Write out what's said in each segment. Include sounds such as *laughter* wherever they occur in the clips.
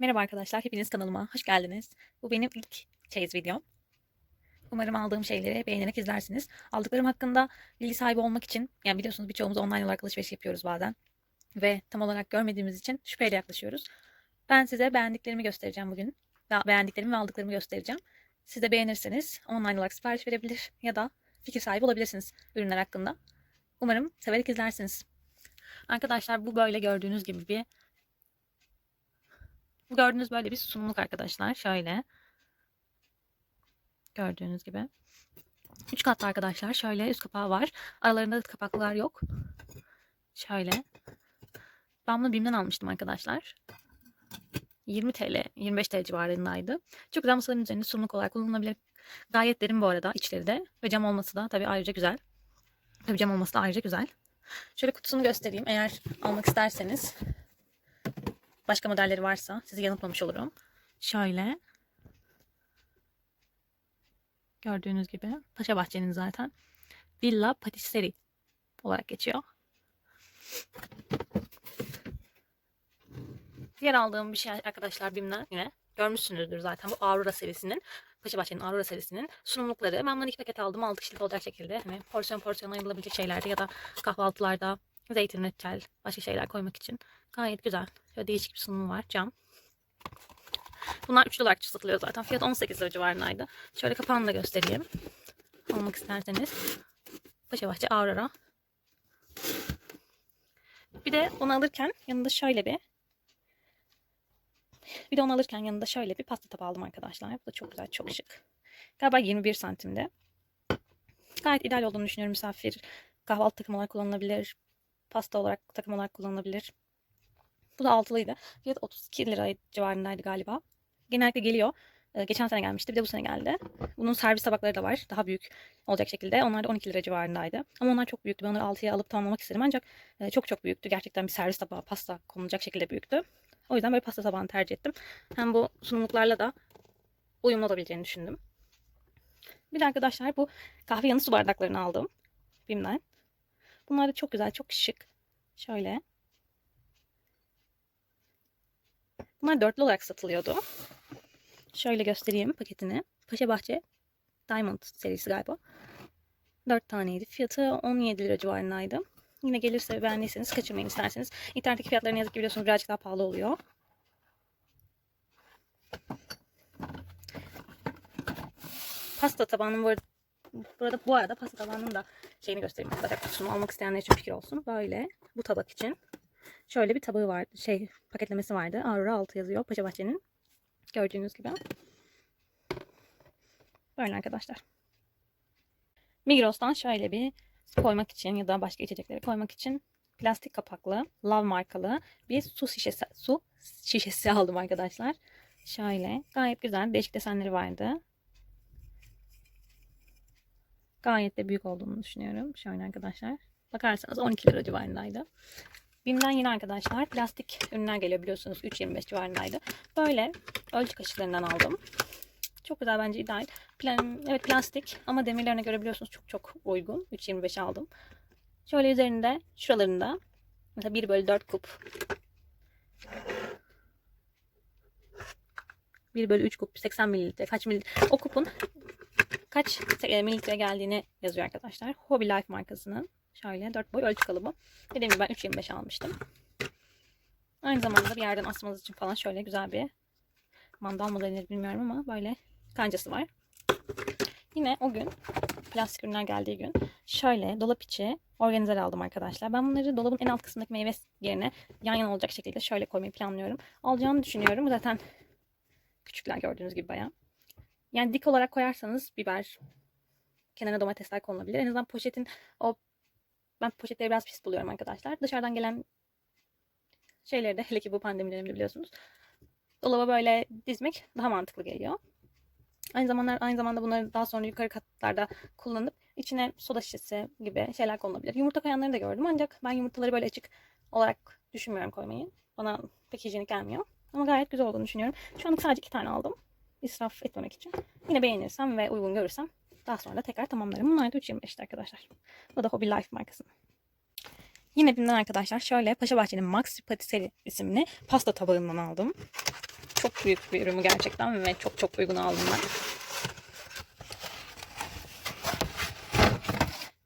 Merhaba arkadaşlar, hepiniz kanalıma hoş geldiniz. Bu benim ilk çeyiz videom. Umarım aldığım şeyleri beğenerek izlersiniz. Aldıklarım hakkında bilgi sahibi olmak için, yani biliyorsunuz birçoğumuz online olarak alışveriş yapıyoruz bazen. Ve tam olarak görmediğimiz için şüpheyle yaklaşıyoruz. Ben size beğendiklerimi göstereceğim bugün. Beğendiklerimi ve aldıklarımı göstereceğim. Siz de beğenirseniz online olarak sipariş verebilir ya da fikir sahibi olabilirsiniz ürünler hakkında. Umarım severek izlersiniz. Arkadaşlar bu böyle gördüğünüz gibi bir gördüğünüz böyle bir sunumluk arkadaşlar. Şöyle. Gördüğünüz gibi. Üç katlı arkadaşlar. Şöyle üst kapağı var. Aralarında kapaklar yok. Şöyle. Ben bunu BİM'den almıştım arkadaşlar. 20 TL, 25 TL civarındaydı. Çok güzel masaların üzerinde sunumluk olarak kullanılabilir. Gayet derin bu arada içleri de. Ve cam olması da tabii ayrıca güzel. Tabii cam olması da ayrıca güzel. Şöyle kutusunu göstereyim. Eğer almak isterseniz başka modelleri varsa sizi yanıltmamış olurum. Şöyle. Gördüğünüz gibi Paşa Bahçe'nin zaten Villa Patisserie olarak geçiyor. Diğer aldığım bir şey arkadaşlar BİM'den yine görmüşsünüzdür zaten bu Aurora serisinin Paşa Bahçe'nin Aurora serisinin sunumlukları. Ben bundan iki paket aldım. 6 kişilik olacak şekilde. Hani porsiyon porsiyon ayrılabilecek şeylerde ya da kahvaltılarda zeytin, reçel, başka şeyler koymak için. Gayet güzel. Şöyle değişik bir sunumu var. Cam. Bunlar üçlü olarak satılıyor zaten. Fiyat 18 lira civarındaydı. Şöyle kapağını da göstereyim. Almak isterseniz. Paşabahçe Aurora. Bir de onu alırken yanında şöyle bir bir de onu alırken yanında şöyle bir pasta tabağı aldım arkadaşlar. Bu da çok güzel, çok şık. Galiba 21 santimde. Gayet ideal olduğunu düşünüyorum misafir. Kahvaltı takım olarak kullanılabilir. Pasta olarak takım olarak kullanılabilir. Bu da altılıydı. Fiyat 32 lira civarındaydı galiba. Genellikle geliyor. Ee, geçen sene gelmişti. Bir de bu sene geldi. Bunun servis tabakları da var. Daha büyük olacak şekilde. Onlar da 12 lira civarındaydı. Ama onlar çok büyüktü. Ben onları 6'ya alıp tamamlamak istedim. Ancak e, çok çok büyüktü. Gerçekten bir servis tabağı, pasta konulacak şekilde büyüktü. O yüzden böyle pasta tabağını tercih ettim. Hem bu sunumluklarla da uyumlu olabileceğini düşündüm. Bir de arkadaşlar bu kahve yanı su bardaklarını aldım. Bim'den. Bunlar da çok güzel, çok şık. Şöyle. Bunlar dörtlü olarak satılıyordu. Şöyle göstereyim paketini. Paşa Bahçe Diamond serisi galiba. 4 taneydi. Fiyatı 17 lira civarındaydı. Yine gelirse beğendiyseniz kaçırmayın isterseniz. İnternetteki fiyatları ne yazık ki biliyorsunuz birazcık daha pahalı oluyor. Pasta tabağının bu arada, burada bu arada pasta tabağının da şeyini göstereyim arkadaşlar. Kutusunu almak isteyenler için fikir olsun. Böyle bu tabak için. Şöyle bir tabağı vardı. Şey paketlemesi vardı. Aurora 6 yazıyor. Paşa Bahçe'nin. Gördüğünüz gibi. Böyle arkadaşlar. Migros'tan şöyle bir koymak için ya da başka içecekleri koymak için plastik kapaklı, Love markalı bir su şişesi su şişesi *laughs* aldım arkadaşlar. Şöyle gayet güzel değişik desenleri vardı. Gayet de büyük olduğunu düşünüyorum. Şöyle arkadaşlar. Bakarsanız 12 lira civarındaydı. Bim'den yine arkadaşlar plastik ürünler geliyor biliyorsunuz 3.25 civarındaydı. Böyle ölçü kaşıklarından aldım. Çok güzel bence ideal. Plan, evet plastik ama demirlerine göre biliyorsunuz çok çok uygun. 3.25 aldım. Şöyle üzerinde şuralarında mesela 1 bölü 4 kup 1 bölü 3 kup 80 mililitre kaç mililitre o kupun kaç mililitre geldiğini yazıyor arkadaşlar. Hobby Life markasının şöyle 4 boy ölçü kalıbı. Dediğim gibi ben 3.25 almıştım. Aynı zamanda bir yerden asmanız için falan şöyle güzel bir mandal mı denir bilmiyorum ama böyle kancası var. Yine o gün plastik ürünler geldiği gün şöyle dolap içi organizer aldım arkadaşlar. Ben bunları dolabın en alt kısmındaki meyve yerine yan yana olacak şekilde şöyle koymayı planlıyorum. Alacağımı düşünüyorum. Zaten küçükler gördüğünüz gibi bayağı. Yani dik olarak koyarsanız biber, kenara domatesler konulabilir. En azından poşetin o ben poşetleri biraz pis buluyorum arkadaşlar. Dışarıdan gelen şeyleri de *laughs* hele ki bu pandemi döneminde biliyorsunuz. Dolaba böyle dizmek daha mantıklı geliyor. Aynı zamanda aynı zamanda bunları daha sonra yukarı katlarda kullanıp içine soda şişesi gibi şeyler konulabilir. Yumurta koyanları da gördüm ancak ben yumurtaları böyle açık olarak düşünmüyorum koymayı. Bana pek hijyenik gelmiyor. Ama gayet güzel olduğunu düşünüyorum. Şu an sadece iki tane aldım. İsraf etmemek için. Yine beğenirsem ve uygun görürsem daha sonra da tekrar tamamlarım. Bunlar da 3.25'ti arkadaşlar. Bu da Hobby Life markasının. Yine binden arkadaşlar şöyle Paşa Bahçe'nin Max Patisserie isimli pasta tabağından aldım. çok büyük bir ürün gerçekten ve çok çok uygun aldım ben.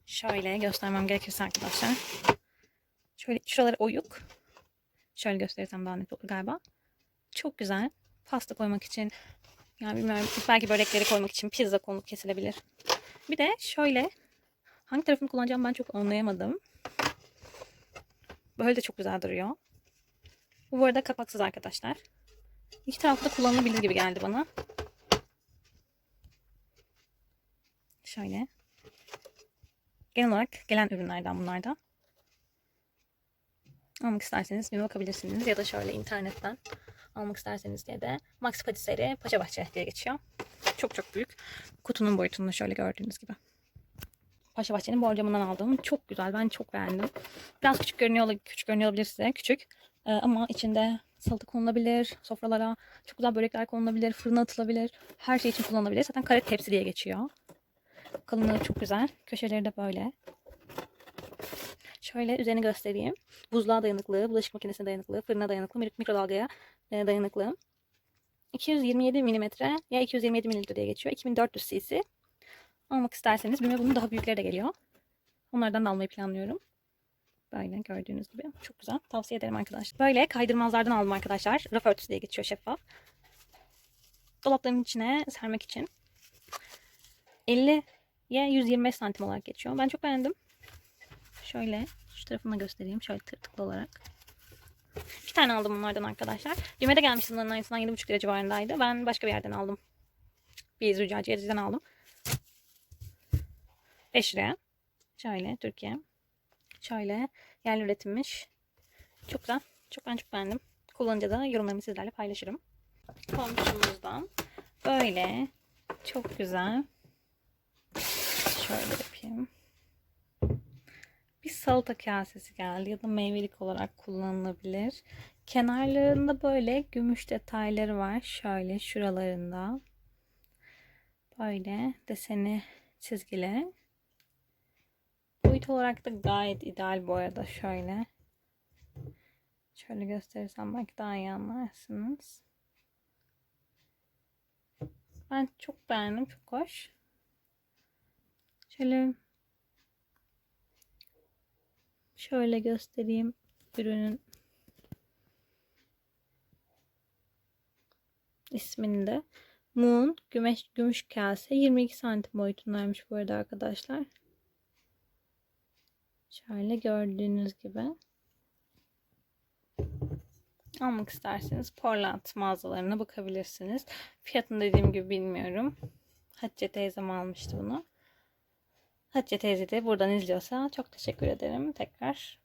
Şöyle göstermem gerekirse arkadaşlar. Şöyle şuraları oyuk. Şöyle gösterirsem daha net olur galiba. Çok güzel. Pasta koymak için. Yani bilmiyorum. Belki börekleri koymak için pizza konup kesilebilir. Bir de şöyle. Hangi tarafını kullanacağım ben çok anlayamadım. Böyle de çok güzel duruyor. Bu bu arada kapaksız arkadaşlar. İki tarafta kullanılabilir gibi geldi bana. Şöyle. Genel olarak gelen ürünlerden bunlar da. Almak isterseniz bir bakabilirsiniz. Ya da şöyle internetten almak isterseniz diye de Max Patisserie Paşabahçe diye geçiyor. Çok çok büyük. Kutunun boyutunda şöyle gördüğünüz gibi. Paşabahçe'nin borcamından aldım. Çok güzel. Ben çok beğendim. Biraz küçük görünüyor, küçük görünüyor olabilir size. Küçük. Ee, ama içinde salata konulabilir. Sofralara çok güzel börekler konulabilir. Fırına atılabilir. Her şey için kullanılabilir. Zaten kare tepsi diye geçiyor. Kalınlığı çok güzel. Köşeleri de böyle. Şöyle üzerini göstereyim. Buzluğa dayanıklı, bulaşık makinesine dayanıklı, fırına dayanıklı, mik- mikrodalgaya e, dayanıklı. 227 mm ya 227 ml diye geçiyor. 2400 cc. Almak isterseniz bilmem bunun daha büyükleri de geliyor. Onlardan da almayı planlıyorum. Böyle gördüğünüz gibi. Çok güzel. Tavsiye ederim arkadaşlar. Böyle kaydırmazlardan aldım arkadaşlar. Raf örtüsü diye geçiyor şeffaf. Dolapların içine sermek için. 50 ya 125 santim olarak geçiyor. Ben çok beğendim. Şöyle şu tarafını göstereyim. Şöyle tırtıklı olarak. İki tane aldım bunlardan arkadaşlar. Düğmede gelmişti bunların aynısından 7,5 lira civarındaydı. Ben başka bir yerden aldım. Bir züccaciyeciden aldım. 5 liraya. Şöyle Türkiye. Şöyle yerli üretilmiş. Çok güzel. Çok ben çok beğendim. Kullanınca da yorumlarımı sizlerle paylaşırım. Komşumuzdan böyle çok güzel. Şöyle yapayım. Bir salata kasesi geldi ya da meyvelik olarak kullanılabilir. Kenarlarında böyle gümüş detayları var. Şöyle şuralarında. Böyle deseni çizgili. Boyut olarak da gayet ideal bu arada şöyle. Şöyle gösterirsem belki daha iyi anlarsınız. Ben çok beğendim. Çok hoş. Şöyle şöyle göstereyim ürünün ismini de. Moon gümüş, gümüş kase 22 santim boyutundaymış bu arada arkadaşlar. Şöyle gördüğünüz gibi. Almak isterseniz Portland mağazalarına bakabilirsiniz. Fiyatını dediğim gibi bilmiyorum. Hatice teyzem almıştı bunu. Hatice teyze de buradan izliyorsa çok teşekkür ederim tekrar.